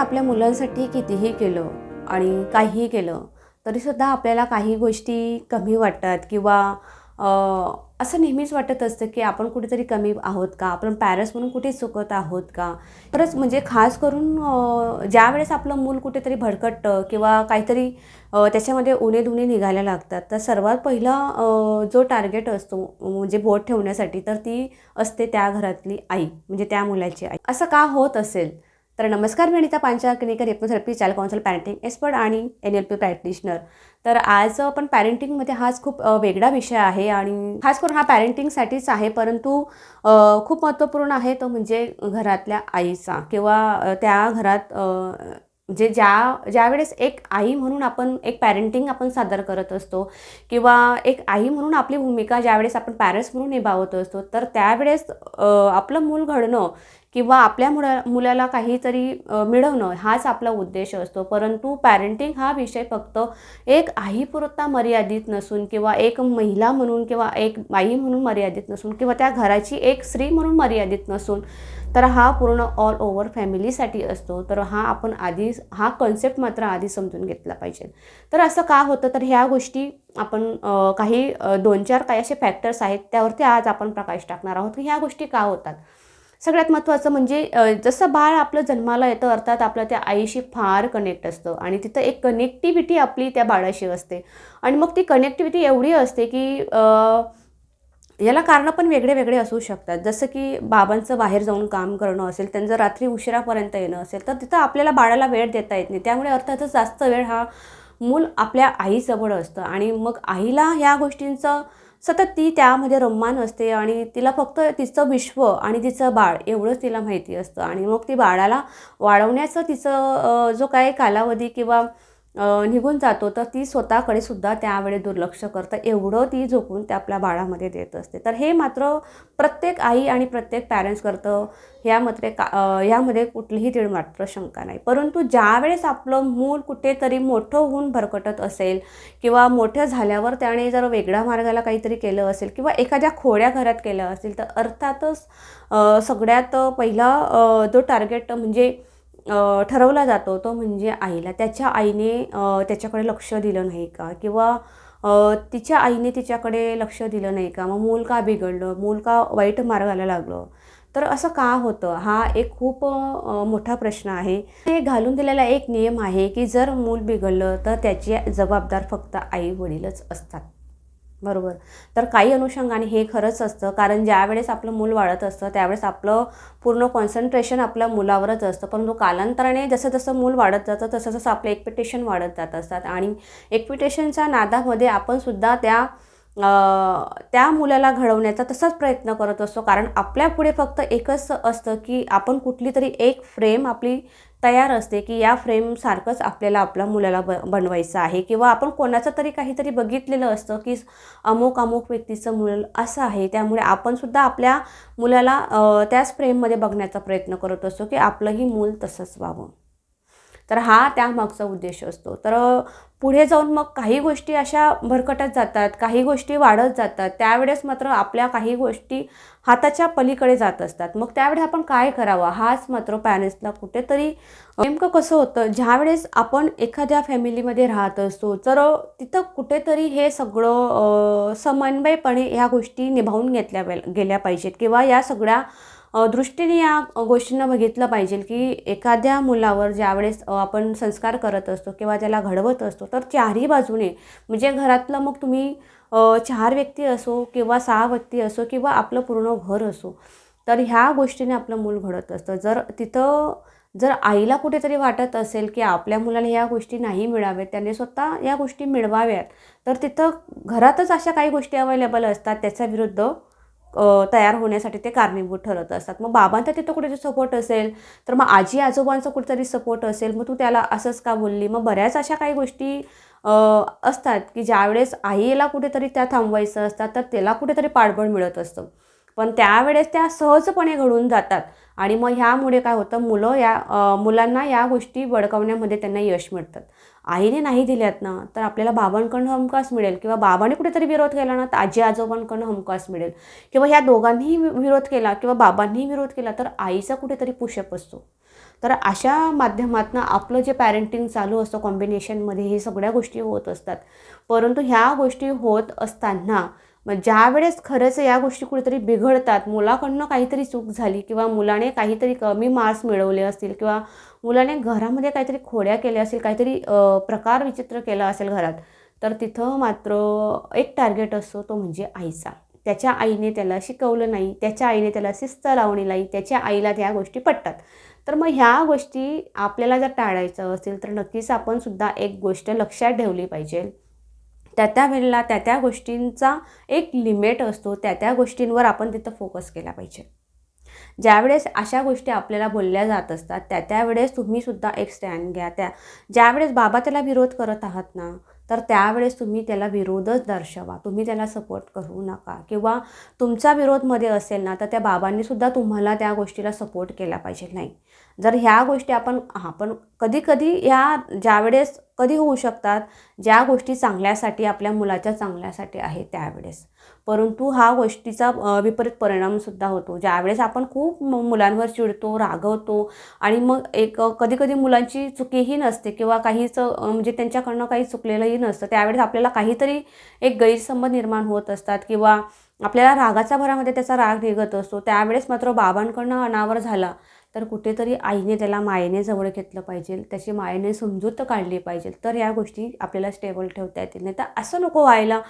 आपल्या मुलांसाठी कितीही केलं आणि काहीही केलं तरीसुद्धा आपल्याला काही गोष्टी कमी वाटतात किंवा असं नेहमीच वाटत असतं की आपण कुठेतरी कमी आहोत का? आपण पॅरेंट्स म्हणून कुठे चुकत आहोत का? खरंच म्हणजे खास करून ज्यावेळेस ज्या वेळेस आपलं मूल कुठेतरी भडकटतं किंवा काहीतरी त्याच्यामध्ये उणे धुणे निघायला लागतात तर सर्वात पहिला जो टार्गेट असतो म्हणजे बोट ठेवण्यासाठी तर ती असते त्या घरातली आई म्हणजे त्या मुलाची आई. असं का होत असेल? तर नमस्कार मी अनिता पांचाळ क्लिनिकल चाल चाइल्ड काउन्सिल पॅरेंटिंग एक्सपर्ट आणि एन एल पी प्रॅक्टिशनर तर आज आपण पॅरेंटिंगमध्ये हाच खूप वेगळा विषय आहे आणि खास करून हा पॅरेंटिंगसाठीच आहे परंतु खूप महत्त्वपूर्ण आहे तो म्हणजे घरातल्या आईचा किंवा त्या घरात म्हणजे ज्या ज्यावेळेस एक आई म्हणून आपण एक पॅरेंटिंग आपण सादर करत असतो किंवा एक आई म्हणून आपली भूमिका ज्यावेळेस आपण पॅरेंट्स म्हणून निभावत असतो तर त्यावेळेस आपलं मूल घडणं किंवा आपल्या मुला मुलाला काहीतरी मिळवणं हाच आपला उद्देश असतो. परंतु पॅरेंटिंग हा विषय फक्त एक आईपुरता मर्यादित नसून किंवा एक महिला म्हणून किंवा एक बाई म्हणून मर्यादित नसून किंवा त्या घराची एक स्त्री म्हणून मर्यादित नसून तर हा पूर्ण ऑल ओव्हर फॅमिलीसाठी असतो. तर हा आपण आधी हा कन्सेप्ट मात्र आधी समजून घेतला पाहिजे. तर असं का होतं? तर ह्या गोष्टी आपण काही दोन चार काही असे फॅक्टर्स आहेत त्यावरती आज आपण प्रकाश टाकणार आहोत. की ह्या गोष्टी का होतात? सगळ्यात महत्त्वाचं म्हणजे जसं बाळ आपलं जन्माला येतं अर्थात आपलं त्या आईशी फार कनेक्ट असतं आणि तिथं एक कनेक्टिव्हिटी आपली त्या बाळाशी असते. आणि मग ती कनेक्टिव्हिटी एवढी असते की याला कारणं पण वेगळे वेगळे असू शकतात. जसं की बाबांचं बाहेर जाऊन काम करणं असेल त्यांचं रात्री उशिरापर्यंत येणं असेल तर तिथं आपल्याला बाळाला वेळ देता येत नाही. त्यामुळे अर्थातच जास्त वेळ हा मूल आपल्या आईजवळ असतं. आणि मग आईला ह्या गोष्टींचं सतत ती त्यामध्ये रम्मान असते आणि तिला फक्त तिचं विश्व आणि तिचं बाळ एवढंच तिला माहिती असतं. आणि मग ती बाळाला वाढवण्याचं तिचं जो काही कालावधी किंवा निघून जातो. तर ती स्वतःकडे सुद्धा त्यावेळी दुर्लक्ष करतं. एवढं ती झोपून त्या आपल्या बाळामध्ये देत असते. तर हे मात्र प्रत्येक आई आणि प्रत्येक पॅरेंट्स करतं. ह्यामध्ये का ह्यामध्ये कुठलीही तीळ मात्र शंका नाही. परंतु ज्यावेळेस आपलं मूल कुठेतरी मोठं होऊन भरकटत असेल किंवा मोठं झाल्यावर त्याने जर वेगळ्या मार्गाला काहीतरी केलं असेल किंवा एखाद्या खोड्या घरात केलं असेल तर अर्थातच सगळ्यात पहिला जो टार्गेट म्हणजे ठरवला जातो तो म्हणजे आईला. त्याच्या आईने त्याच्याकडे लक्ष दिलं नाही का? किंवा तिच्या आईने तिच्याकडे लक्ष दिलं नाही का? मग मूल का बिघडलं? मूल का वाईट मार्गाला लागलं? तर असं का होतं? हा एक खूप मोठा प्रश्न आहे. हे घालून दिलेला एक नियम आहे की जर मूल बिघडलं तर त्याची जबाबदार फक्त आई वडीलच असतात. बरोबर. तर काही अनुषंगाने हे खरंच असतं कारण ज्यावेळेस आपलं मूल वाढत असतं त्यावेळेस आपलं पूर्ण कॉन्सन्ट्रेशन आपल्या मुलावरच असतं. परंतु कालांतराने जसं जसं मूल वाढत जातं तसं तसं आपलं एक्सपेक्टेशन वाढत जात असतात. आणि एक्सपेक्टेशनच्या नादामध्ये आपणसुद्धा त्या त्या मुलाला घडवण्याचा तसाच प्रयत्न करत असतो. कारण आपल्यापुढे फक्त एकच असतं की आपण कुठली तरी एक फ्रेम आपली तयार असते की या फ्रेमसारखंच आपल्याला आपल्या मुलाला ब बनवायचं आहे. किंवा आपण कोणाचं तरी काहीतरी बघितलेलं असतं की अमुक अमुक व्यक्तीचं मूल असं आहे. त्यामुळे आपणसुद्धा आपल्या मुलाला त्याच फ्रेममध्ये बघण्याचा प्रयत्न करत असतो की आपलंही मूल तसंच व्हावं. तर हा त्यामागचा उद्देश असतो. तर पुढे जाऊन मग काही गोष्टी अशा भरकटत जातात काही गोष्टी वाढत जातात त्यावेळेस मात्र आपल्या काही गोष्टी हाताच्या पलीकडे जात असतात. मग त्यावेळी आपण काय करावं? हाच मात्र पॅरेंट्सला कुठेतरी नेमकं कसं होतं? ज्यावेळेस आपण एखाद्या फॅमिलीमध्ये राहत असतो तर तिथं कुठेतरी हे सगळं समन्वयपणे ह्या गोष्टी निभावून घेतल्या गेल्या पाहिजेत किंवा या सगळ्या दृष्टीने या गोष्टींना बघितलं पाहिजे की एखाद्या मुलावर ज्यावेळेस आपण संस्कार करत असतो किंवा त्याला घडवत असतो तर चारही बाजूने म्हणजे घरातलं मग तुम्ही चार व्यक्ती असो किंवा सहा व्यक्ती असो किंवा आपलं पूर्ण घर असो तर ह्या गोष्टीने आपलं मूल घडत असतं. जर तिथं जर आईला कुठेतरी वाटत असेल की आपल्या मुलाला ह्या गोष्टी नाही मिळाव्यात त्याने स्वतः या गोष्टी मिळवाव्यात तर तिथं घरातच अशा काही गोष्टी अवेलेबल असतात त्याच्या विरुद्ध तयार होण्यासाठी ते कारणीभूत ठरत असतात. मग बाबांचा तिथं कुठेतरी सपोर्ट असेल तर मग आजी आजोबांचा कुठेतरी सपोर्ट असेल मग तू त्याला असंच का बोलली? मग बऱ्याच अशा काही गोष्टी असतात की ज्यावेळेस आईला कुठेतरी त्या थांबवायचं असतात तर त्याला कुठेतरी पाठबळ मिळत असतं. पण त्यावेळेस त्या सहजपणे घडून जातात. आणि मग ह्यामुळे काय होतं मुलं या मुलांना या गोष्टी बडकावण्यामध्ये त्यांना यश मिळतात आईने नाही दिल्यात ना तर आपल्याला बाबांकडनं हमखास मिळेल किंवा बाबाने कुठेतरी विरोध केला ना तर आजी आजोबांकडनं हमखास मिळेल. किंवा ह्या दोघांनीही वि- विरोध केला किंवा बाबांनीही विरोध केला तर आईचा कुठेतरी पुशअप असतो. तर अशा माध्यमातनं आपलं जे पॅरेंटिंग चालू असतं कॉम्बिनेशनमध्ये हे सगळ्या गोष्टी होत असतात. परंतु ह्या गोष्टी होत असताना मग ज्या वेळेस खरंच या गोष्टी कुठेतरी बिघडतात मुलाकडनं काहीतरी चूक झाली किंवा मुलाने काहीतरी कमी मार्क्स मिळवले असतील किंवा मुलाने घरामध्ये काहीतरी खोड्या केल्या असतील काहीतरी प्रकार विचित्र केला असेल घरात तर तिथं मात्र एक टार्गेट असतो तो म्हणजे आईचा. त्याच्या आईने त्याला शिकवलं नाही त्याच्या आईने त्याला शिस्त लावणी नाही त्याच्या आईला त्या गोष्टी पटतात. तर मग ह्या गोष्टी आपल्याला जर टाळायचं असेल तर नक्कीच आपण सुद्धा एक गोष्ट लक्षात ठेवली पाहिजे. त्या त्या वेळेला त्या त्या गोष्टींचा एक लिमिट असतो. त्या त्या गोष्टींवर आपण तिथं फोकस केला पाहिजे. ज्यावेळेस अशा गोष्टी आपल्याला बोलल्या जात असतात त्या त्यावेळेस तुम्हीसुद्धा एक स्टँड घ्या. त्या ज्यावेळेस बाबा त्याला विरोध करत आहात ना तर त्यावेळेस तुम्ही त्याला विरोधच दर्शवा. तुम्ही त्याला सपोर्ट करू नका. किंवा तुमचा विरोधमध्ये असेल ना तर त्या बाबांनीसुद्धा तुम्हाला त्या गोष्टीला सपोर्ट केला पाहिजे. नाही. जर ह्या गोष्टी आपण आपण कधी कधी ह्या ज्यावेळेस कधी होऊ शकतात? ज्या गोष्टी चांगल्यासाठी आपल्या मुलाच्या चांगल्यासाठी आहे त्यावेळेस. परंतु हा गोष्टीचा विपरीत परिणामसुद्धा होतो. ज्यावेळेस आपण खूप मुलांवर चिडतो रागवतो आणि मग एक कधी कधी मुलांची चुकीही नसते किंवा काहीच म्हणजे त्यांच्याकडनं काही चुकलेलंही नसतं. त्यावेळेस आपल्याला काहीतरी एक गैरसंबंध निर्माण होत असतात किंवा आपल्याला रागाच्या भरामध्ये त्याचा राग निघत असतो. त्यावेळेस मात्र बाबांकडनं अनावर झाला तर कुठेतरी आईने त्याला मायेने जवळ घेतलं पाहिजे. त्याची मायेने समजूत काढली पाहिजे. तर या गोष्टी आपल्याला स्टेबल ठेवता येतील. नाही तर असं नको व्हायला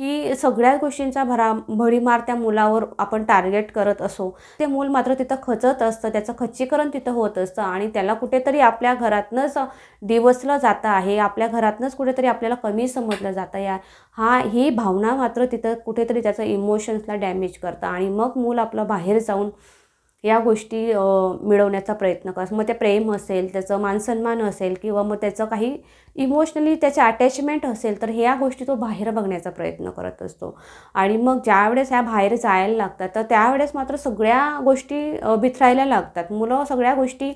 की सगळ्या गोष्टींचा भरा भडीमार त्या मुलावर आपण टार्गेट करत असो. ते मूल मात्र तिथं खचत असतं. त्याचं खच्चीकरण तिथं होत असतं आणि त्याला कुठेतरी आपल्या घरातनंच दिवसलं जातं आहे. आपल्या घरातनंच कुठेतरी आपल्याला कमी समजलं जातं या. हा ही भावना मात्र तिथं कुठेतरी त्याचं इमोशन्सला डॅमेज करतं आणि मग मूल आपलं बाहेर जाऊन या गोष्टी मिळवण्याचा प्रयत्न कर. मग ते प्रेम असेल त्याचं मानसन्मान असेल किंवा मग त्याचं काही इमोशनली त्याचे अटॅचमेंट असेल तर ह्या गोष्टी तो बाहेर बघण्याचा प्रयत्न करत असतो. आणि मग ज्यावेळेस ह्या बाहेर जायला लागतात तर त्यावेळेस मात्र सगळ्या गोष्टी बिथरायला लागतात. मुलं सगळ्या गोष्टी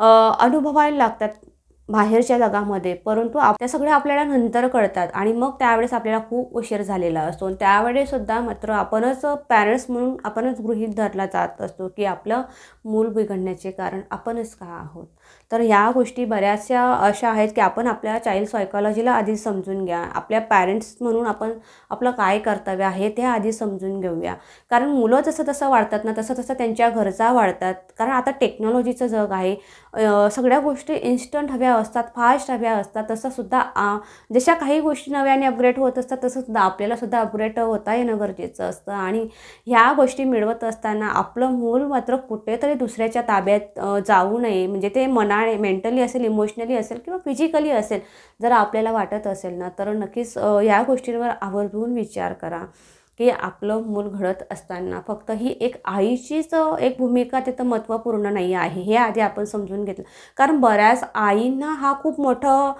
अनुभवायला लागतात. बाहेरच्या जगामध्ये परंतु आप त्या सगळ्या आपल्याला नंतर कळतात आणि मग त्यावेळेस आपल्याला खूप उशीर झालेला असतो. आणि त्यावेळेस सुद्धा मात्र आपणच पॅरेंट्स म्हणून आपणच गृहीत धरला जात असतो की आपलं मूल बिघडण्याचे कारण आपणच का आहोत? तर ह्या गोष्टी बऱ्याचशा अशा आहेत की आपण आपल्या चाइल्ड सायकॉलॉजीला आधी समजून घ्या. आपल्या पॅरेंट्स म्हणून आपण आपलं काय कर्तव्य आहे ते आधी समजून घेऊया. कारण मुलं जसं तसं वाढतात ना तसं तसं त्यांच्या गरजा वाढतात. कारण आता टेक्नॉलॉजीचं जग आहे. सगळ्या गोष्टी इन्स्टंट हव्या असतात फास्ट हव्या असतात. तसंसुद्धा जशा काही गोष्टी नव्याने अपग्रेड होत असतात तसंसुद्धा आपल्यालासुद्धा अपग्रेड होता येणं गरजेचं असतं. आणि ह्या गोष्टी मिळवत असताना आपलं मूल मात्र कुठेतरी दुसऱ्याच्या ताब्यात जाऊ नये. म्हणजे ते मनाने मेंटली असेल इमोशनली असेल किंवा फिजिकली असेल जर आपल्याला वाटत असेल ना तर नक्कीच या गोष्टींवर आवर्जून विचार करा की आपलं मूल घडत असताना फक्त ही एक आईचीच एक भूमिका तिथं महत्त्वपूर्ण नाही आहे. हे आधी आपण समजून घेतलं. कारण बऱ्याच आईंना हा खूप मोठं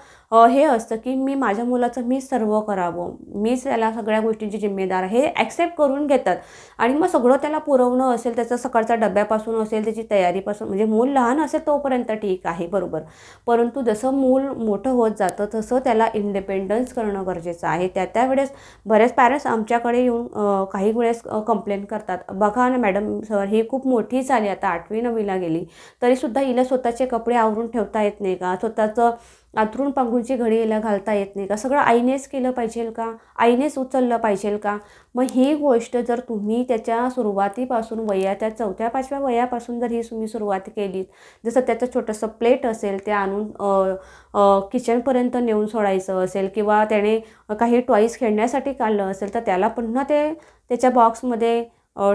हे असतं की मी माझ्या मुलाचं मी सर्व करावं. मीच त्याला सगळ्या गोष्टींची जिम्मेदार आहे हे ॲक्सेप्ट करून घेतात. आणि मग सगळं त्याला पुरवणं असेल त्याचं सकाळचा डब्यापासून असेल त्याची तयारीपासून म्हणजे मूल लहान असेल तोपर्यंत ठीक आहे बरोबर. परंतु जसं मूल मोठं होत जातं तसं त्याला इंडिपेंडन्स करणं गरजेचं आहे. त्या त्यावेळेस बरेच पॅरेंट्स आमच्याकडे येऊन काही वेळेस कंप्लेंट करतात. बघा ना मॅडम सर ही खूप मोठी झाली आता आठवी नववीला गेली. तरीसुद्धा हिला स्वतःचे कपडे आवरून ठेवता येत नाही का? स्वतःचं आथरून पांघरूणची घडी याला घालता येत नाही का? सगळं आईनेच केलं पाहिजे का? आईनेच उचललं पाहिजे का? मग ही गोष्ट जर तुम्ही त्याच्या सुरुवातीपासून वया त्या चौथ्या पाचव्या वयापासून जर ही तुम्ही सुरुवात केली जसं त्याचं छोटंसं प्लेट असेल ते आणून किचनपर्यंत नेऊन सोडायचं असेल किंवा त्याने काही टॉईस खेळण्यासाठी काढलं असेल तर त्याला पुन्हा ते त्याच्या बॉक्समध्ये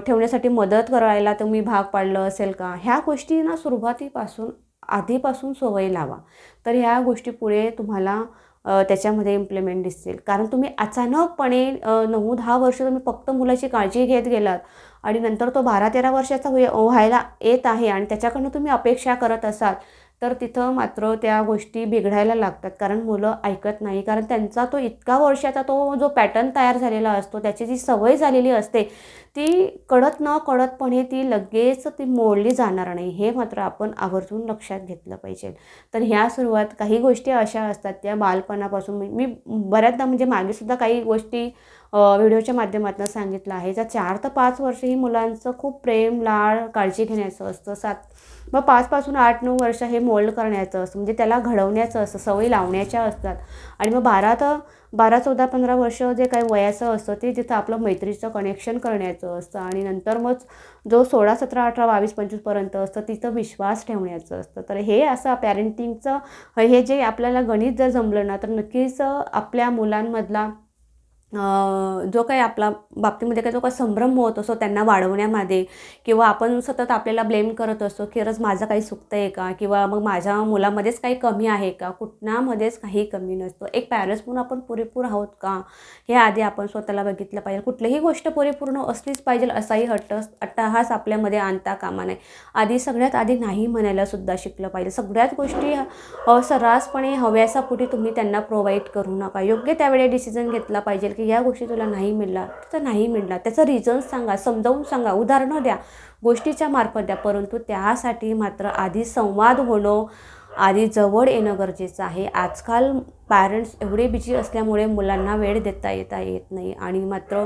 ठेवण्यासाठी मदत करायला तुम्ही भाग पाडलं असेल का? ह्या गोष्टींना सुरुवातीपासून आधीपासून सवय लावा. तर ह्या गोष्टी पुढे तुम्हाला त्याच्यामध्ये इम्प्लिमेंट दिसतील. कारण तुम्ही अचानकपणे नऊ दहा वर्ष तुम्ही फक्त मुलाची काळजी घेत गेलात आणि नंतर तो बारा तेरा वर्षाचा होय व्हायला येत आहे आणि त्याच्याकडनं तुम्ही अपेक्षा करत असाल तर तिथं मात्र त्या गोष्टी बिघडायला लागतात. कारण मुलं ऐकत नाही. कारण त्यांचा तो इतका वर्षाचा तो जो पॅटर्न तयार झालेला असतो त्याची जी सवय झालेली असते ती कळत न कळतपणे ती लगेच ती मोडली जाणार नाही. हे मात्र आपण आवर्जून लक्षात घेतलं पाहिजे. तर ह्या सुरुवात काही गोष्टी अशा असतात त्या बालपणापासून मी मी बऱ्याचदा म्हणजे मागेसुद्धा काही गोष्टी व्हिडिओच्या माध्यमातून सांगितलं आहे. ज्या चार ते पाच वर्ष ही मुलांचं खूप प्रेम लाळ काळजी घेण्याचं असतं. सात मग पाचपासून आठ नऊ वर्ष हे मोल्ड करण्याचं असतं म्हणजे त्याला घडवण्याचं असतं सवयी लावण्याच्या असतात. आणि मग बारा तर बारा चौदा पंधरा वर्ष जे काही वयाचं असतं ते तिथं आपलं मैत्रीचं कनेक्शन करण्याचं असतं. आणि नंतर मग जो सोळा सतरा अठरा बावीस पंचवीसपर्यंत असतं तिथं विश्वास ठेवण्याचं असतं. तर हे असं पॅरेंटिंगचं हे जे आपल्याला गणित जर जमलं ना तर नक्कीच आपल्या मुलांमधला जो काही आपला बाबतीमध्ये काही जो काही संभ्रम होत असतो त्यांना वाढवण्यामध्ये किंवा आपण सतत आपल्याला ब्लेम करत असतो की खरंच माझं काही चुकतं आहे का? किंवा मग माझ्या मुलामध्येच काही कमी आहे का? कुठनामध्येच काही कमी नसतो. एक पॅरेंट्स म्हणून आपण पुरेपूर आहोत का? हे आधी आपण स्वतःला बघितलं पाहिजे. कुठलीही गोष्ट पुरेपूर्ण असलीच पाहिजे असाही हट्ट अट्टहास आपल्यामध्ये आणता कामा नये. आधी सगळ्यात आधी नाही म्हणायला सुद्धा शिकलं पाहिजे. सगळ्यात गोष्टी सर्रासपणे हव्यासापुढे तुम्ही त्यांना प्रोव्हाइड करू नका. योग्य त्यावेळी डिसिजन घेतला पाहिजे. की या गोष्टी तुला नाही मिळणार तर नाही मिळणार. त्याचं रिझन्स सांगा समजावून सांगा उदाहरणं द्या गोष्टीच्या मार्फत द्या. परंतु त्यासाठी मात्र आधी संवाद होणं आधी जवळ येणं गरजेचं आहे. आजकाल पॅरेंट्स एवढे बिझी असल्यामुळे मुलांना वेळ देता येता येत नाही आणि मात्र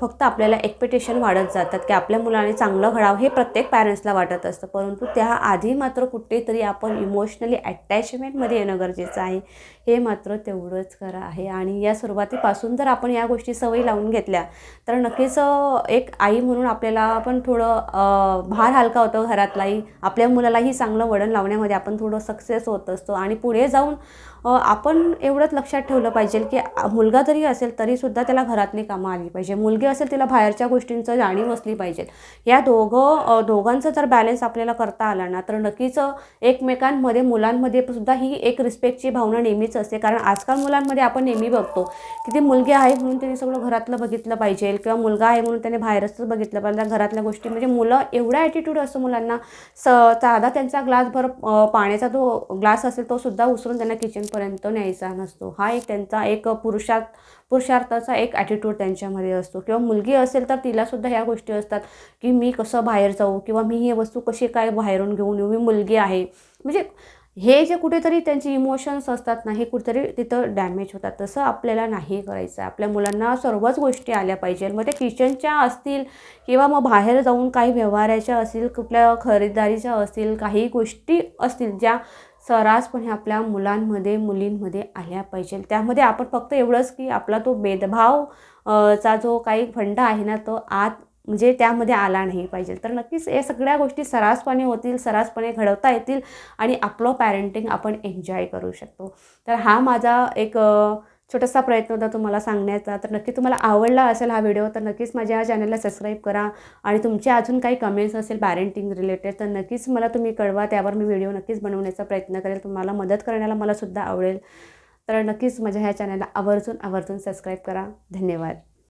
फक्त आपल्याला एक्सपेक्टेशन वाढत जातात की आपल्या मुलाने चांगलं घडावं हे प्रत्येक पॅरेंट्सला वाटत असतं. परंतु त्याआधी मात्र कुठेतरी आपण इमोशनली अटॅचमेंटमध्ये येणं गरजेचं आहे. हे मात्र तेवढंच खरं आहे. आणि या सुरुवातीपासून जर आपण या गोष्टी सवयी लावून घेतल्या तर नक्कीच एक आई म्हणून आपल्याला पण थोडं भार हलका होतो घरातलाही. आपल्या मुलालाही चांगलं वळण लावण्यामध्ये आपण थोडं सक्सेस होत असतो. आणि पुढे जाऊन आपण एवढंच लक्षात ठेवलं पाहिजे की मुलगा जरी असेल तरीसुद्धा त्याला घरातली कामं आली पाहिजे. मुलगी असेल तिला बाहेरच्या गोष्टींचं जाणीव असली पाहिजे. या दोघं दोघांचं जर बॅलन्स आपल्याला करता आला ना तर नक्कीच एकमेकांमध्ये मुलांमध्ये सुद्धा ही एक रिस्पेक्टची भावना नेहमीच असते. कारण आजकाल मुलांमध्ये आपण नेहमी बघतो की ती मुलगी आहे म्हणून त्यांनी सगळं घरातलं बघितलं पाहिजे किंवा मुलगा आहे म्हणून त्याने बाहेरच बघितलं पाहिजे. घरातल्या गोष्टी म्हणजे मुलं एवढा ॲटिट्यूड असतो मुलांना स साधा त्यांचा ग्लासभर पाण्याचा जो ग्लास असेल तो सुद्धा उचलून त्यांना किचनपर्यंत न्यायचा नसतो. हा एक त्यांचा एक पुरुषात पुरुषार्थाचा एक ॲटिट्यूड त्यांच्यामध्ये असतो. किंवा मुलगी असेल तर तिलासुद्धा ह्या गोष्टी असतात की मी कसं बाहेर जाऊ किंवा मी ही वस्तू कशी काय बाहेरून घेऊन येऊ? मी मुलगी आहे. म्हणजे हे जे कुठेतरी त्यांचे इमोशन्स असतात ना हे कुठेतरी तिथं डॅमेज होतात. तसं आपल्याला नाही करायचं. आहे आपल्या मुलांना सर्वच गोष्टी आल्या पाहिजे. मग ते किचनच्या असतील किंवा मग बाहेर जाऊन काही व्यवहाराच्या असतील कुठल्या खरेदीदारीच्या असतील काही गोष्टी असतील ज्या सर्रासपणे आपल्या मुलांमध्ये मुलींमध्ये आल्या पाहिजे. त्यामध्ये आपण फक्त एवढंच की आपला तो भेदभाव चा जो काही फंडा आहे ना तो आत म्हणजे त्यामध्ये आला नाही पाहिजे. तर नक्कीच या सगळ्या गोष्टी सरासपणे होतील सरासपणे घडवता येतील आणि आपलं पॅरेंटिंग आपण एन्जॉय करू शकतो. तर हा माझा एक छोटासा प्रयत्न होता तुम्हाला सांगण्याचा. तर नक्की तुम्हाला आवडला असेल हा व्हिडिओ तर नक्कीच माझ्या या चॅनलला सबस्क्राईब करा. आणि तुमचे अजून काही कमेंट्स असेल पॅरेंटिंग रिलेटेड तर नक्कीच मला तुम्ही कळवा. त्यावर मी व्हिडिओ नक्कीच बनवण्याचा प्रयत्न करेल. तुम्हाला मदत करण्याला मला सुद्धा आवडेल. तर नक्कीच माझ्या ह्या चॅनलला आवर्जून आवर्जून सबस्क्राईब करा. धन्यवाद.